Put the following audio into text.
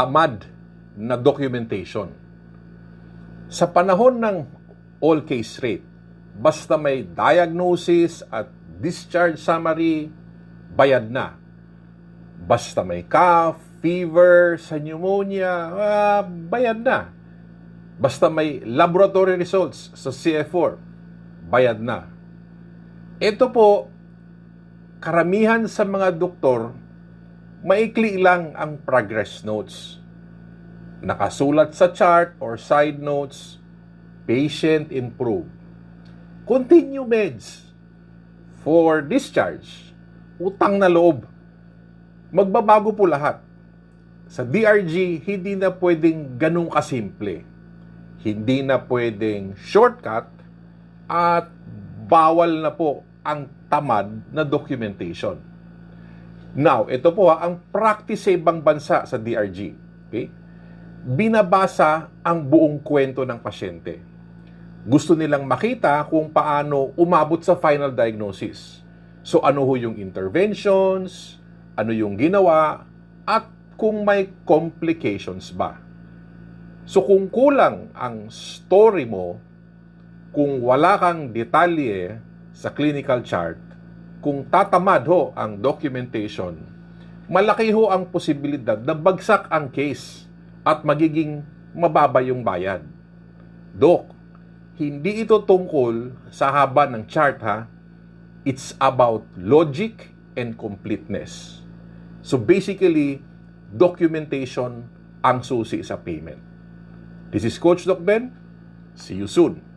tamad na documentation. Sa panahon ng all case rate, basta may diagnosis at discharge summary, bayad na. Basta may cough, fever, sa pneumonia, ah, bayad na. Basta may laboratory results sa CF4, bayad na. Ito po, karamihan sa mga doktor, maikli lang ang progress notes. Nakasulat sa chart or side notes, patient improve. Continue meds for discharge. Utang na loob. Magbabago po lahat. Sa DRG, hindi na pwedeng ganun kasimple. Hindi na pwedeng shortcut at bawal na po ang tamad na documentation. Now, ito po ha, ang practice sa ibang bansa sa DRG. Okay? Binabasa ang buong kwento ng pasyente. Gusto nilang makita kung paano umabot sa final diagnosis. So ano ho yung interventions, ano yung ginawa, at kung may complications ba. So kung kulang ang story mo, kung wala kang detalye sa clinical chart, kung tatamad ho ang documentation, malaki ho ang posibilidad na bagsak ang case at magiging mababa yung bayad. Dok, hindi ito tungkol sa haba ng chart ha. It's about logic and completeness. So basically, documentation ang susi sa payment. This is Coach Doc Ben. See you soon.